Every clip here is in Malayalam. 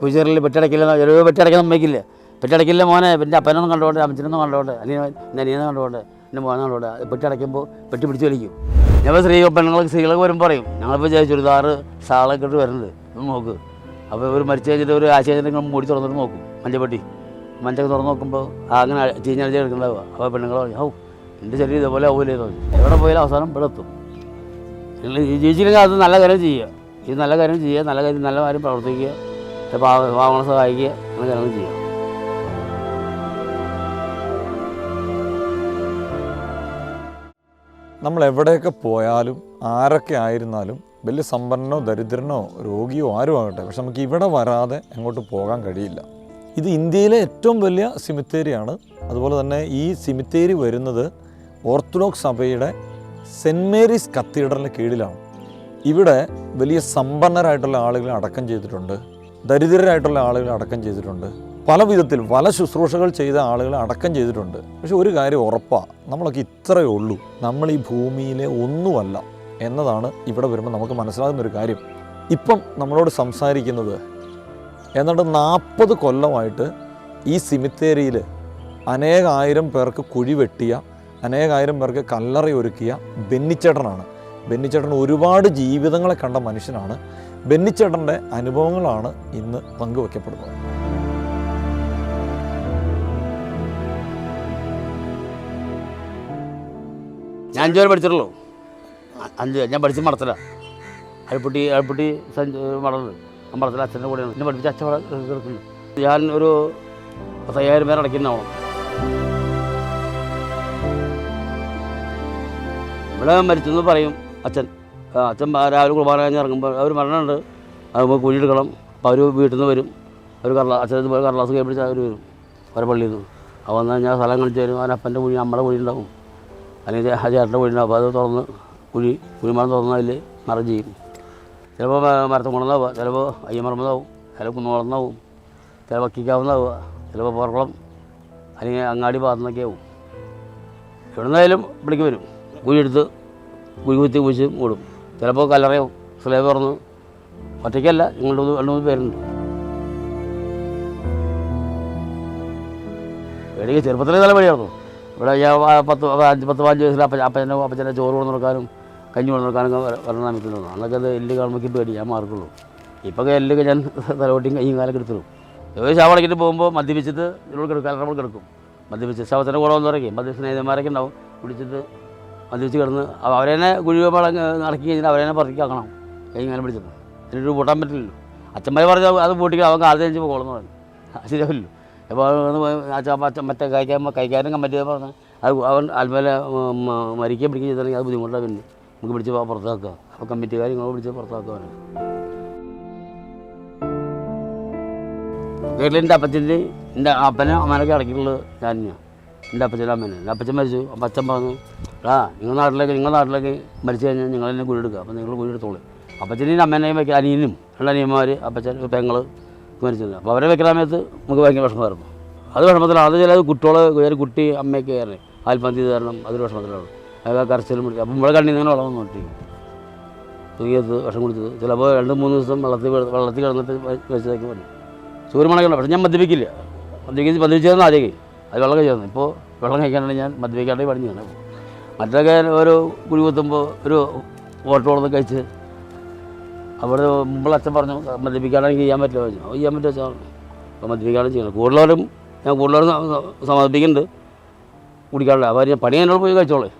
ഫ്യൂച്ചറിൽ പെറ്റടക്കില്ല ഒരു പെട്ടടക്കാൻ സമ്മതിക്കില്ല പെട്ടടക്കില്ല മോനെ എന്റെ അപ്പനൊന്നും കണ്ടോണ്ട് അമ്മച്ചനൊന്നും കണ്ടോണ്ട് അല്ലെങ്കിൽ എന്റെ അനിയനെ കണ്ടോണ്ട് എന്റെ മോനെ കണ്ടോണ്ട് പെട്ടടയ്ക്കുമ്പോൾ പെട്ടി പിടിച്ച് വലിക്കും. ഞങ്ങൾ സ്ത്രീ പെണ്ണുങ്ങൾക്ക് സ്ത്രീകളൊക്കെ വരുമ്പോൾ പറയും ഞങ്ങളിപ്പോൾ ചുരിദാറ് ഷാളൊക്കെ ഇട്ട് വരുന്നത് ഒന്ന് നോക്ക്. അപ്പോൾ ഒരു മരിച്ചു കഴിഞ്ഞിട്ട് ഒരു നിങ്ങൾ മൂടി തുറന്നിട്ട് നോക്കും മഞ്ചപ്പെട്ടി മഞ്ചൊക്കെ തുറന്ന് നോക്കുമ്പോൾ അങ്ങനെ ചീഞ്ഞടിച്ച് കിടക്കുന്നുണ്ടാവുക അപ്പോൾ പെണ്ണുങ്ങൾ പറയും ഔ എന്റെ ശരീരം ഇതേപോലെ ആവൂലേ? തോന്നി എവിടെ പോയാലും അവസാനം ഇവിടെ എത്തും. ജീവിച്ചില്ലെങ്കിൽ അത് നല്ല കാര്യം ചെയ്യുക. ഇത് നല്ല കാര്യം ചെയ്യുക നല്ല കാര്യം നല്ല കാര്യം പ്രവർത്തിക്കുക. പാവങ്ങളെ സഹായിക്കുക അങ്ങനെ കാര്യങ്ങൾ ചെയ്യാം. നമ്മൾ എവിടെയൊക്കെ പോയാലും ആരൊക്കെ ആയിരുന്നാലും വലിയ സമ്പന്നനോ ദരിദ്രനോ രോഗിയോ ആരും ആകട്ടെ. പക്ഷെ നമുക്ക് ഇവിടെ വരാതെ അങ്ങോട്ട് പോകാൻ കഴിയില്ല. ഇത് ഇന്ത്യയിലെ ഏറ്റവും വലിയ സിമിത്തേരിയാണ് അതുപോലെ തന്നെ ഈ സിമിത്തേരി വരുന്നത് ഓർത്തഡോക്സ് സഭയുടെ സെന്റ് മേരീസ് കത്തീഡ്രലിന് കീഴിലാണ്. ഇവിടെ വലിയ സമ്പന്നരായിട്ടുള്ള ആളുകളെ അടക്കം ചെയ്തിട്ടുണ്ട്. ദരിദ്രരായിട്ടുള്ള ആളുകളെ അടക്കം ചെയ്തിട്ടുണ്ട്. പല വിധത്തിൽ പല ശുശ്രൂഷകൾ ചെയ്ത ആളുകളെ അടക്കം ചെയ്തിട്ടുണ്ട്. പക്ഷെ ഒരു കാര്യം ഉറപ്പാണ് നമ്മളൊക്കെ ഇത്രയേ ഉള്ളൂ. നമ്മൾ ഈ ഭൂമിയിലെ ഒന്നുമല്ല എന്നതാണ് ഇവിടെ വരുമ്പോൾ നമുക്ക് മനസ്സിലാകുന്ന ഒരു കാര്യം. ഇപ്പം നമ്മളോട് സംസാരിക്കുന്നത് എന്നിട്ട് നാൽപ്പത് കൊല്ലമായിട്ട് ഈ സിമിത്തേരിയിൽ അനേകായിരം പേർക്ക് കുഴി വെട്ടിയ അനേകായിരം പേർക്ക് കല്ലറ ഒരുക്കിയ ബെന്നിച്ചേട്ടനാണ്. ബെന്നിച്ചേട്ടൻ ഒരുപാട് ജീവിതങ്ങളെ കണ്ട മനുഷ്യനാണ്. ബെന്നിച്ചേട്ടന്റെ അനുഭവങ്ങളാണ് ഇന്ന് പങ്കുവയ്ക്കപ്പെടുന്നത് ഞാൻ അഞ്ചു വരെ പഠിച്ചിട്ടുള്ളൂ. അഞ്ച് ഞാൻ പഠിച്ച മടത്തല. അഴുപ്പുട്ടി അഴുപ്പുട്ടി ഞാൻ മടത്തല അച്ഛന്റെ കൂടെയാണ്. എന്നെ പഠിപ്പിച്ച അച്ഛൻ കിടക്കുന്നു. ഞാൻ ഒരു പത്തയ്യായിരം പേർ അടയ്ക്കുന്നവണം ഇവിടെ മരിച്ചെന്ന് പറയും അച്ഛൻ. അച്ഛൻ രാവിലെ കുർബാന കഴിഞ്ഞ് ഇറങ്ങുമ്പോൾ അവർ മരണമുണ്ട്. അത് കുഴിയെടുക്കണം. അപ്പോൾ അവർ വീട്ടിൽ നിന്ന് വരും. അവർ കടലാ അച്ഛൻ പോയി കടലാസ് കൈ പിടിച്ച് അവർ വരും. അവരെ പള്ളിയിൽ നിന്ന് അപ്പോൾ വന്നാൽ ഞാൻ സ്ഥലം കളിച്ച് തരും. അവനപ്പന്റെ കുഴി നമ്മുടെ കുഴി ഉണ്ടാവും. അല്ലെങ്കിൽ ആ ചേട്ടന്റെ കുഴി ഉണ്ടാവും. അപ്പോൾ അത് തുറന്ന് കുഴി കുഴിമരം തുറന്ന് അതിൽ മറം ചെയ്യും. ചിലപ്പോൾ മരത്തും കൊണ്ടുവന്നാവുക ചിലപ്പോൾ അയ്യമറമ്പതാവും ചിലപ്പോൾ കുന്നുകുളന്നാവും ചിലപ്പോൾ വക്കിക്കാവുന്നതാവുക. ചിലപ്പോൾ പുറക്കുളം അല്ലെങ്കിൽ അങ്ങാടി ഭാഗത്തുനിന്നൊക്കെ ആവും. എവിടെ നിന്നായാലും ഇവിടേക്ക് വരും. കുഴിയെടുത്ത് കുഴി കുത്തി കുഴിച്ച് മൂടും. ചിലപ്പോൾ കലറയോ സ്ലേ തുറന്നു. ഒറ്റയ്ക്കല്ല നിങ്ങളുടെ രണ്ട് മൂന്ന് പേരുണ്ട്. പേടിക്ക് ചെറുപ്പത്തിലേ നല്ല വഴിയായിരുന്നു ഇവിടെ ഞാൻ പത്ത് അഞ്ച് പത്ത് പതിനഞ്ച് വയസ്സിൽ അപ്പ അപ്പച്ചനെ അപ്പച്ചനെ ചോറ് കൊണ്ട് നടക്കാനും കഞ്ഞി കൊണ്ട് നടക്കാനും വരണം നമുക്കുണ്ടോ അന്നൊക്കെ അത് എല്ല് കാണുമ്പോൾ പേടി ഞാൻ മാർക്കുള്ളൂ ഇപ്പൊക്കെ എല്ലൊക്കെ ഞാൻ തലവട്ടിയും കയ്യും കാലൊക്കെ എടുത്തിടും ഏകദേശം ശവടക്കിട്ട് പോകുമ്പോൾ മദ്യപിച്ചിട്ട് ഇതിനോട് കിടക്കും നമ്മൾ കിടക്കും. മദ്യപിച്ച് ശവത്തിന്റെ കൂടെ വന്നിറങ്ങി മദ്യ സ്നേഹിതന്മാരൊക്കെ ഉണ്ടാവും. പിടിച്ചിട്ട് മദ്യപിച്ച് കിടന്ന് അവരെ തന്നെ കുഴിവെള്ളം നടക്കി കഴിഞ്ഞാൽ അവരെന്നെ പുറത്തേക്കാക്കണം കൈ കാലം പിടിച്ചിട്ട്. എന്നിട്ട് പൂട്ടാൻ പറ്റില്ലല്ലോ. അച്ഛന്മാർ പറഞ്ഞാൽ അത് പൂട്ടിക്കുക അവൻ കാലത്ത് കഴിഞ്ഞ് പോകണമെന്ന് പറഞ്ഞു. ശരിയാവില്ലല്ലോ അപ്പോൾ അച്ഛൻ അച്ഛൻ മറ്റേ കഴിക്കാൻ കഴിക്കാനും കമ്പറ്റി പറഞ്ഞു അത് അവൻ അത്മേലെ മരിക്കാൻ പിടിക്കുക ചെയ്തിട്ടുണ്ടെങ്കിൽ അത് ബുദ്ധിമുട്ടാണ് പിന്നെ. നമുക്ക് പിടിച്ച് പുറത്താക്കുക. അപ്പോൾ കമ്മിറ്റി നിങ്ങൾ പിടിച്ച് പുറത്താക്കുക വീട്ടിൽ എന്റെ അപ്പച്ചന്റെ എന്റെ അപ്പനെ അമ്മനൊക്കെ അടക്കിയിട്ടുള്ളത് ഞാൻ തന്നെയാണ് എന്റെ അപ്പച്ചന്റെ അമ്മേനെ എന്റെ അപ്പച്ചൻ മരിച്ചു അപ്പം അച്ഛൻ പറഞ്ഞു ആ നിങ്ങൾ നാട്ടിലേക്ക് നിങ്ങൾ നാട്ടിലേക്ക് മരിച്ചു കഴിഞ്ഞാൽ നിങ്ങൾ തന്നെ കുഴി എടുക്കുക. അപ്പോൾ നിങ്ങൾ കുഴി എടുത്തോളൂ. അപ്പച്ചനെയും അമ്മേനെയും വെക്കുക അനിയനും രണ്ട് അനിയന്മാർ അപ്പച്ചൻ പെങ്ങൾ മരിച്ചില്ല അപ്പോൾ അവരെ വെക്കുന്ന സമയത്ത് നമുക്ക് ഭയങ്കര വിഷമമായിരുന്നു അത് വിഷമത്തിലാണ്. അത് ചില കുട്ടികൾ ഒരു കുട്ടി അമ്മയൊക്കെ കയറി ആൽപ്പന്തി തരണം അതൊരു വിഷമത്തിലാണ്. അയാൾ കരച്ചിലും പിടിച്ചു. അപ്പം നമ്മളെ കണ്ണി ഇങ്ങനെ വെള്ളം നോട്ടിരിക്കും തൂങ്ങിയത് വിഷം കുടിച്ചത്. ചിലപ്പോൾ രണ്ട് മൂന്ന് ദിവസം വെള്ളത്തിൽ വെള്ളത്തിൽ കിടന്നിട്ട് വെച്ചതൊക്കെ പറഞ്ഞു സൂര്യമണക്കുണ്ട് പക്ഷെ ഞാൻ മദ്യപിക്കില്ല. മദ്യപിച്ച് മദ്യപിച്ചതെന്ന് ആദ്യമേ. അത് വെള്ളം കഴിച്ചു ഇപ്പോൾ വെള്ളം കഴിക്കാനാണ് ഞാൻ മദ്യപിക്കാണ്ട് പണി തന്നെ മറ്റൊക്കെ ഒരു കുഴി കുത്തുമ്പോൾ ഒരു ഓട്ടോളം കഴിച്ച് അവിടെ മുമ്പുള്ള അച്ഛൻ പറഞ്ഞു മദ്യപിക്കാണെങ്കിൽ ചെയ്യാൻ പറ്റില്ല. പറഞ്ഞു അത് ചെയ്യാൻ പറ്റുമോ വെച്ചാൽ അപ്പോൾ മദ്യപിക്കാണ്ട് ചെയ്യണം കൂടുതലും ഞാൻ കൂടുതലും സമ്മതിപ്പിക്കുന്നുണ്ട്. കുടിക്കാറില്ല. അപ്പോൾ ഞാൻ പണി എന്നോട് പോയി കഴിച്ചോളേ.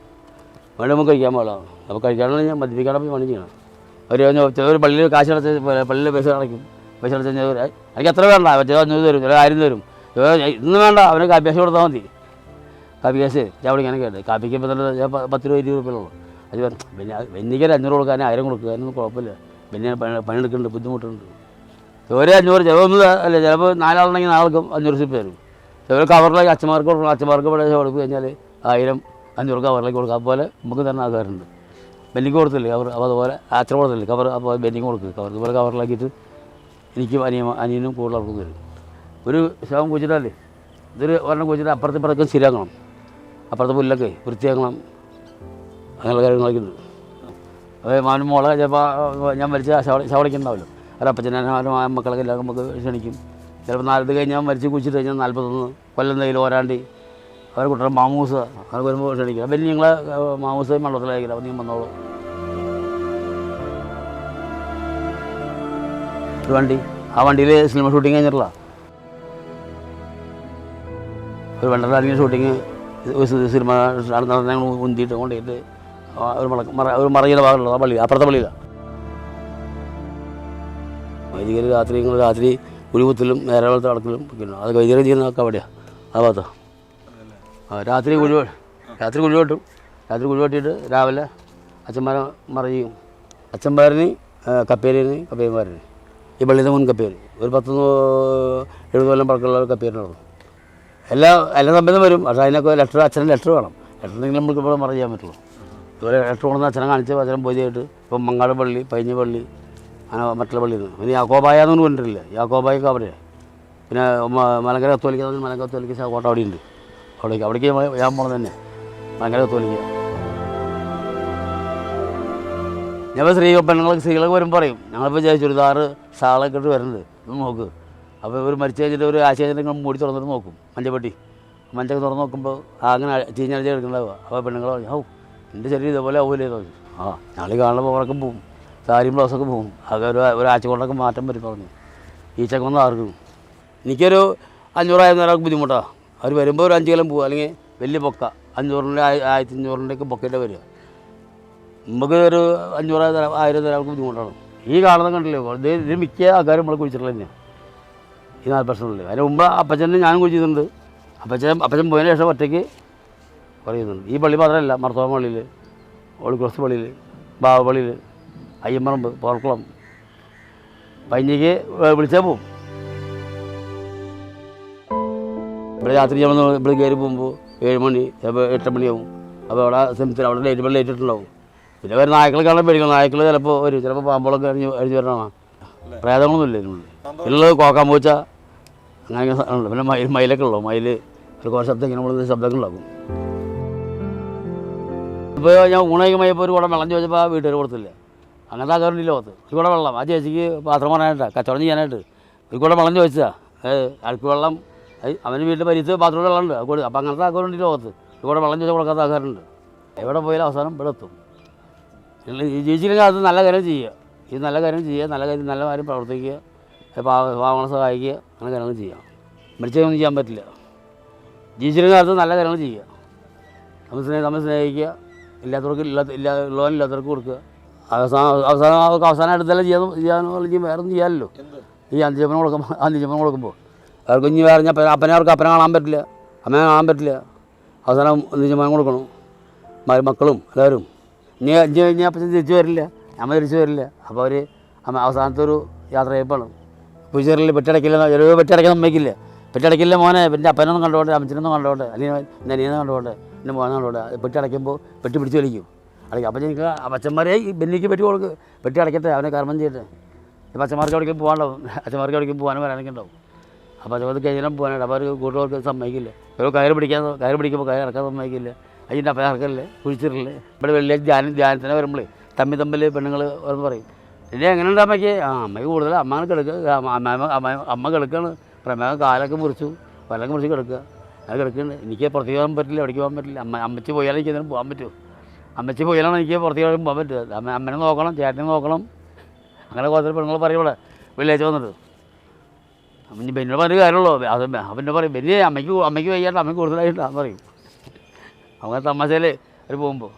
വേണ്ടി നമുക്ക് കഴിക്കാൻ പാടില്ല. അപ്പോൾ കഴിക്കാനുള്ള ഞാൻ മദ്യപിക്കാണ്ട് പോയി പണി ചെയ്യണം അവർ ചിലർ പള്ളിയിൽ കാശ് അടച്ച് പള്ളിയിൽ പൈസ അടയ്ക്കും. പൈസ അടച്ച് കഴിഞ്ഞാൽ എനിക്ക് എത്ര വേണ്ട? ചില അഞ്ഞൂറ് തരും ചില ആയിരം തരും. ഇന്ന് വേണ്ട അവന് കാപ്പി കാശ് കൊടുത്താൽ മതി. കാപ്പി കാശ് ഞാൻ ഇവിടെ ഇങ്ങനെ കേട്ടത്. കാപ്പിക്ക് ഇപ്പം തന്നെ ഞാൻ പത്ത് രൂപ ഇരുപത് രൂപയുള്ളൂ അത് പിന്നെ വെന്നിക്കൽ അഞ്ഞൂറ് കൊടുക്കാൻ ആയിരം കൊടുക്കുക അതിനൊന്നും കുഴപ്പമില്ല. പിന്നെ പണി പണിയെടുക്കുന്നുണ്ട് ബുദ്ധിമുട്ടുണ്ട്. ഒരു അഞ്ഞൂറ് ചിലവൊന്നും അല്ല ചിലപ്പോൾ നാലാളുണ്ടെങ്കിൽ നാൾക്കും അഞ്ഞൂറ് സിപ്പ് തരും ചില കവറിലേക്ക് അച്ഛന്മാർക്ക് കൊടുക്കണം അച്ഛന്മാർക്ക് ഇവിടെ കൊടുത്തു കഴിഞ്ഞാൽ ആയിരം അഞ്ഞൂറ് കവറിലേക്ക് കൊടുക്കുക അതുപോലെ നമുക്ക് തന്നെ ആൾക്കാരുണ്ട്. ബെന്നിക്ക് കൊടുത്തില്ലേ കവർ? അപ്പോൾ അതുപോലെ അച്ഛൻ കൊടുത്തില്ലേ കവർ? അപ്പോൾ ബെന്നിക്ക് കൊടുക്കുക കവർ അതുപോലെ കവറിലാക്കിയിട്ട് എനിക്കും അനിയ അനിയനും കൂടുതൽ തരും. ഒരു ശവം കുച്ചിട്ടല്ലേ ഇതൊരു ഒരെണ്ണം കുച്ചിട്ട് അപ്പുറത്ത് ഇപ്പുറത്തൊക്കെ ശരിയാക്കണം. അപ്പുറത്തെ പുല്ലൊക്കെ വൃത്തിയാക്കണം. അങ്ങനെയുള്ള കാര്യങ്ങളൊക്കെ ഉണ്ട്. അപ്പോൾ മാനും മോളെ ചിലപ്പോൾ ഞാൻ മരിച്ച ശവ ശവളിക്കുണ്ടാവല്ലോ അപ്പച്ചനും മക്കളൊക്കെ എല്ലാം നമുക്ക് ക്ഷണിക്കും. ചിലപ്പോൾ നാലത് കഴിഞ്ഞാൽ മരിച്ച് കുഴിച്ചിട്ട് കഴിഞ്ഞാൽ നാൽപ്പത്തൊന്ന് കൊല്ലം എന്തെങ്കിലും ഓരാണ്ടി അവരെ കുട്ടികൾ മാമൂസ അവർക്ക് വരുമ്പോൾ ക്ഷണിക്കുക അപ്പം ഞങ്ങളെ മാമൂസയും വെള്ളത്തിലായിരിക്കില്ല അപ്പം നീ വന്നോളൂ. ഒരു വണ്ടി. ആ വണ്ടിയിൽ സിനിമ ഷൂട്ടിങ് കഴിഞ്ഞിട്ടില്ല ഒരു വെണ്ടറാണെങ്കിൽ ഷൂട്ടിങ് സിനിമ നടന്ന ഉന്തിയിട്ട് കൊണ്ടുപോയിട്ട് ഒരു മറ ഒരു മറയുടെ ഭാഗമുള്ളത് ആ പള്ളി അപ്പുറത്തെ പള്ളിയിലാണ് വൈദികർ രാത്രി നിങ്ങൾ രാത്രി കുഴികുത്തലും നേരവളത്തെ അടക്കലും പിന്നെ അത് വൈദികർ ചെയ്യുന്നതൊക്കെ അവിടെയാണ് ആ ഭാഗത്താണ് ആ രാത്രി കുഴി രാത്രി കുഴി വെട്ടും. രാത്രി കുഴി വെട്ടിയിട്ട് രാവിലെ അച്ഛന്മാരെ മറിയും അച്ഛന്മാരിന് കപ്പേരിന് കപ്പേന്മാരിന് ഈ പള്ളിയുടെ മുൻ കപ്പേര് ഒരു പത്ത് എഴുപത് കൊല്ലം പഴക്കമുള്ള ഒരു എല്ലാ എല്ലാ സംബന്ധം വരും. പക്ഷേ അതിനൊക്കെ ലെറ്റർ അച്ഛനും ലെറ്റർ വേണം. ലെറ്റർ ഉണ്ടെങ്കിൽ നമുക്ക് ഇപ്പോൾ മറ പറ്റുള്ളൂ. ഇതുപോലെ ലെറ്റർ കൊണ്ടുവന്ന അച്ഛനെ കാണിച്ച് അച്ഛനും പോയിട്ട് ഇപ്പം മങ്ങാട് പള്ളി പൈഞ്ഞ പള്ളി അങ്ങനെ മറ്റുള്ള പള്ളിയിൽ നിന്ന്. പിന്നെ യാക്കോബായ എന്നൊന്നും പറഞ്ഞിട്ടില്ല? യാക്കോബായൊക്കെ അവിടെ. പിന്നെ മലങ്കര കത്തോലിക്ക എന്ന് മലങ്കര കത്തോലിക്ക കോട്ട അവിടെ ഉണ്ട് അവിടേക്ക് അവിടേക്ക് ഞാൻ- പോണത് തന്നെ. മലങ്കര കത്തോലിക്ക. ഞാൻ സ്ത്രീ പെണ്ണുങ്ങൾക്ക് സ്ത്രീകളൊക്കെ വരുമ്പോൾ പറയും ഞങ്ങളിപ്പോൾ ചുരിദാറ് ഷാളൊക്കെ ഇട്ട് വരുന്നുണ്ട്. നോക്ക്. അപ്പോൾ ഒരു മരിച്ചു കഴിഞ്ഞിട്ട് ഒരു ആശയങ്ങൾ മൂടി തുറന്നിട്ട് നോക്കും. മഞ്ചപ്പെട്ടി മഞ്ചൊക്കെ തുറന്ന് നോക്കുമ്പോൾ അങ്ങനെ ചീഞ്ഞടിച്ച് എടുക്കണ്ടാവുക അപ്പോൾ പെണ്ണുങ്ങൾ പറഞ്ഞു ഔ എന്റെ ശരീരം ഇതേപോലെ ആവൂലേ പറഞ്ഞു ആ ഞങ്ങൾ കാണുമ്പോൾ ഉറക്കം പോകും സാരിയും ബ്ലൗസൊക്കെ പോകും അതൊക്കെ ഒരു ഒരാഴ്ച കൊണ്ടൊക്കെ മാറ്റം വരും പറഞ്ഞു. ഈ വന്ന് ആർക്കും. എനിക്കൊരു അഞ്ഞൂറായിരം ഒരാൾക്ക് ബുദ്ധിമുട്ടാണ് അവർ വരുമ്പോൾ ഒരു അഞ്ച് കിലം പോവുക അല്ലെങ്കിൽ വലിയ പൊക്ക. അഞ്ഞൂറിന്റെ ആയിരത്തി അഞ്ഞൂറിന്റെയൊക്കെ പൊക്കന്റെ വരിക. നമുക്ക് ഒരു അഞ്ഞൂറായിരം ആയിരം തരാം ബുദ്ധിമുട്ടാണ്. ഈ കാണുന്നത് കണ്ടില്ലേ ഇത് ഇത് മിക്ക ആൾക്കാരും നമ്മൾ കുഴിച്ചിട്ടുള്ള തന്നെയാണ് ഈ നാല് പ്രശ്നമില്ല അതിന് മുമ്പ് അപ്പച്ചനെ ഞാനും കുഴിച്ചിട്ടുണ്ട് അപ്പച്ചൻ അപ്പച്ചൻ പോയതിന് ശേഷം ഒറ്റയ്ക്ക് പറയുന്നുണ്ട് ഈ പള്ളി മാത്രമല്ല മർത്തോമ പള്ളിയിൽ ഓളിക്രോസ് പള്ളിയിൽ ബാബ പള്ളിയിൽ അയ്യമ്പറമ്പ് പോർക്കുളം. പൈഞ്ഞിക്ക് വിളിച്ചാൽ പോവും. ഇവിടെ രാത്രി നമ്മൾ ഇവിടെ കയറി പോകുമ്പോൾ ഏഴ് മണി ചിലപ്പോൾ എട്ട് മണിയാവും. അപ്പോൾ അവിടെ സെമിത്തിൽ അവിടെ ലൈറ്റ് വെള്ളം ലൈറ്റിട്ടുണ്ടാവും പിന്നെ വരുന്ന നായ്ക്കളെ കാണാൻ പേടിക്കണം നായ്ക്കൾ ചിലപ്പോൾ വരും. ചിലപ്പോൾ പാമ്പോളൊക്കെ അഴിഞ്ഞ് അഴിഞ്ഞ് വരണമാണ് പ്രേതങ്ങളൊന്നുമില്ല ഇതിനുള്ളിൽ ഉള്ളത് കോക്കാൻ പൂച്ച. അങ്ങനെ ഉണ്ട് പിന്നെ മയിൽ മയിലൊക്കെ ഉള്ളൂ? മയിൽ ഒരു കുറേ ശബ്ദം ഇങ്ങനെ നമ്മൾ ശബ്ദമൊക്കെ ഉണ്ടാക്കും. ഇപ്പോൾ ഞാൻ ഊണയിക്കുമ്പോൾ ഒരു കൂടെ വെള്ളം ചോദിച്ചപ്പോൾ ആ വീട്ടുകാർ കൊടുത്തില്ല. അങ്ങനത്തെ ഈ ലോകത്ത്. ഒരു കൂടെ വെള്ളം. ആ ചേച്ചിക്ക് പാത്രം പറയാനായിട്ടാണ് കച്ചവടം ചെയ്യാനായിട്ട്. ഒരു കൂടെ വെള്ളം ചോദിച്ചാ അഴുക്ക് വെള്ളം. അവന്റെ വീട്ടിൽ പരിത്ത് പാത്രം വെള്ളമുണ്ട് അത് കൊടു അപ്പോൾ അങ്ങനത്തെ ആൾക്കാരുണ്ട് ഈ ലോകത്ത്. ഒരു കൂടെ വെള്ളം ചോദിച്ചാൽ കൊടുക്കാത്ത ആകാറുണ്ട് എവിടെ പോയാലും അവസാനം ഇവിടെ എത്തും. ജീവിച്ചില്ലെങ്കിൽ അത് നല്ല കാര്യം ചെയ്യുക. ഇത് നല്ല കാര്യം ചെയ്യുക നല്ല കാര്യം നല്ല കാര്യം പ്രവർത്തിക്കുക. പാവങ്ങളെ സഹായിക്കുക അങ്ങനെ കാര്യങ്ങൾ ചെയ്യാം. മരിച്ചതൊന്നും ചെയ്യാൻ പറ്റില്ല. ജീവിച്ചിരുന്ന കാലത്ത് നല്ല കാര്യങ്ങൾ ചെയ്യുക. നമ്മൾ സ്നേഹം നമ്മൾ സ്നേഹിക്കുക. ഇല്ലാത്തവർക്ക് ഇല്ലാത്ത ഇല്ലാ ഉള്ളവനില്ലാത്തവർക്ക് കൊടുക്കുക. അവസാനം അവസാനം അവർക്ക് അവസാനം എടുത്തല്ലേ ചെയ്യാൻ ചെയ്യാനോ അല്ലെങ്കിൽ വേറെ ഒന്നും ചെയ്യാമല്ലോ ഈ അന്ത്യജപനം കൊടുക്കുമ്പോൾ അന്ത്യജപനം കൊടുക്കുമ്പോൾ അവർക്ക് ഇനി വേറെ ഞാൻ അപ്പനെ അവർക്ക് അപ്പനെ കാണാൻ പറ്റില്ല. അമ്മയെ കാണാൻ പറ്റില്ല. അവസാനം നിജമാനം കൊടുക്കണം. മക്കളും എല്ലാവരും. ഇനി ഇനി കഴിഞ്ഞാൽ അപ്പം തിരിച്ചു വരില്ല. അമ്മ തിരിച്ചു വരില്ല. അപ്പോൾ അവർ അവസാനത്തെ ഒരു യാത്ര ചെയ്യപ്പാണ് പൂച്ചേറിൽ പെട്ടടക്കില്ല ചെറിയ പെട്ടടക്കാൻ സമ്മതിക്കില്ല പെട്ടടക്കില്ല മോനെ എന്റെ അപ്പനൊന്നും കണ്ടോട്ടെ അമ്മച്ചനൊന്നും കണ്ടോട്ടെ അല്ലെങ്കിൽ എന്റെ അനിയനെ കണ്ടോട്ടെ എന്റെ മോനെ കണ്ടോട്ടെ പെട്ടി അടയ്ക്കുമ്പോൾ പെട്ടി പിടിച്ച് വലിക്കും അല്ലെങ്കിൽ അപ്പം എനിക്ക് അച്ഛന്മാരെ ഈ ബെന്നിക്ക് പെട്ടി കൊടുക്ക് പെട്ടി അടയ്ക്കട്ടെ അവനെ കർമ്മം ചെയ്യട്ടെ. ഇപ്പം അച്ഛന്മാർക്ക് എവിടേക്കും പോകാനുണ്ടാവും. അച്ഛന്മാർക്ക് എവിടേക്കും പോകാനും വരാനൊക്കെ ഉണ്ടാവും. അപ്പോൾ അതുപോലെ കഴിഞ്ഞാലും പോകാനായിട്ട് അപ്പോൾ അവർ കൂട്ടുകാർക്ക് സമ്മതിക്കില്ല. ഒരു കയറ് പിടിക്കാൻ കയറ് പിടിക്കുമ്പോൾ കയറ് ഇറക്കാൻ സമ്മതിക്കില്ല. അതിന്റെ അപ്പം ഇറക്കല്ലേ കുഴിച്ചിട്ടില്ലേ ഇവിടെ വെള്ളിയാഴ്ച ധ്യാനം ധ്യാനത്തിന് വരുമ്പോൾ തമ്മി തമ്മിൽ പെണ്ണുങ്ങൾ എന്ന് പറയും പിന്നെ എങ്ങനെയുണ്ട് അമ്മയ്ക്ക്? ആ അമ്മയ്ക്ക് കൂടുതൽ അമ്മ കിടക്കുക അമ്മ അമ്മ- അമ്മ കിടക്കുകയാണ് പ്രമേഹം കാലൊക്കെ മുറിച്ചു. പല്ലൊക്കെ മുറിച്ച് കിടക്കുക. അത് കിടക്കുന്നുണ്ട്. എനിക്ക് പുറത്തേക്ക് പോകാൻ പറ്റില്ല എവിടേക്ക് പോകാൻ പറ്റില്ല. അമ്മ അമ്മച്ചി പോയാലും എനിക്ക് എന്തെങ്കിലും പോകാൻ പറ്റുമോ അമ്മച്ചി പോയാലാണ് എനിക്ക് പുറത്തേക്ക് പോകാൻ പറ്റുക. അമ്മ അമ്മനെ നോക്കണം ചേട്ടനെ നോക്കണം. അങ്ങനെ കുറച്ച് പെണ്ണുങ്ങൾ പറയുമ്പോൾ വെള്ളിയാഴ്ച വന്നിട്ട്. അപ്പം ഇനി ബെന്നിനോട് പറഞ്ഞ കാര്യമുള്ളൂ. അത് അവന്റെ പറയും ബെന്നി അമ്മയ്ക്ക് അമ്മയ്ക്ക് വയ്യാണ്ട് അമ്മയ്ക്ക് കൂടുതലായിട്ടാന്ന് പറയും. അങ്ങനെ തമാശയിൽ അവർ പോകുമ്പോൾ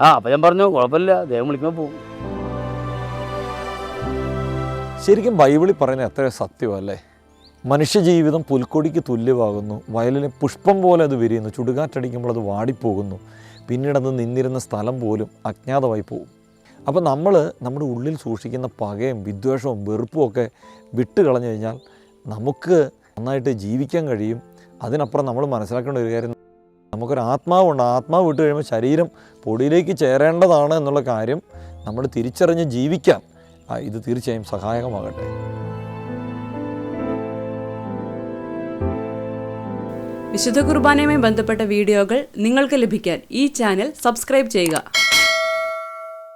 ആ അപ്പം ഞാൻ പറഞ്ഞു കുഴപ്പമില്ല ദൈവം വിളിക്കുമ്പോൾ പോകും ശരിക്കും ബൈബിളിൽ പറയുന്നത് എത്ര സത്യമല്ലേ മനുഷ്യജീവിതം പുൽക്കൊടിക്ക് തുല്യമാകുന്നു. വയലിലെ പുഷ്പം പോലെ അത് വിരിയുന്നു. ചുടുകാറ്റടിക്കുമ്പോൾ അത് വാടിപ്പോകുന്നു. പിന്നീട് അത് നിന്നിരുന്ന സ്ഥലം പോലും അജ്ഞാതമായി പോകും. അപ്പോൾ നമ്മൾ നമ്മുടെ ഉള്ളിൽ സൂക്ഷിക്കുന്ന പകയും വിദ്വേഷവും വെറുപ്പും ഒക്കെ വിട്ട് കളഞ്ഞു കഴിഞ്ഞാൽ നമുക്ക് നന്നായിട്ട് ജീവിക്കാൻ കഴിയും. അതിനപ്പുറം നമ്മൾ മനസ്സിലാക്കേണ്ട ഒരു കാര്യം നമുക്കൊരു ആത്മാവുണ്ട് ആത്മാവ് വിട്ട് കഴിയുമ്പോൾ ശരീരം പൊടിയിലേക്ക് ചേരേണ്ടതാണ് എന്നുള്ള കാര്യം നമ്മൾ തിരിച്ചറിഞ്ഞ് ജീവിക്കാൻ ആ, ഇത് തീർച്ചയായും സഹായകമാകട്ടെ. വിശുദ്ധ കുർബാനയുമായി ബന്ധപ്പെട്ട വീഡിയോകൾ നിങ്ങൾക്ക് ലഭിക്കാൻ ഈ ചാനൽ സബ്സ്ക്രൈബ് ചെയ്യുക.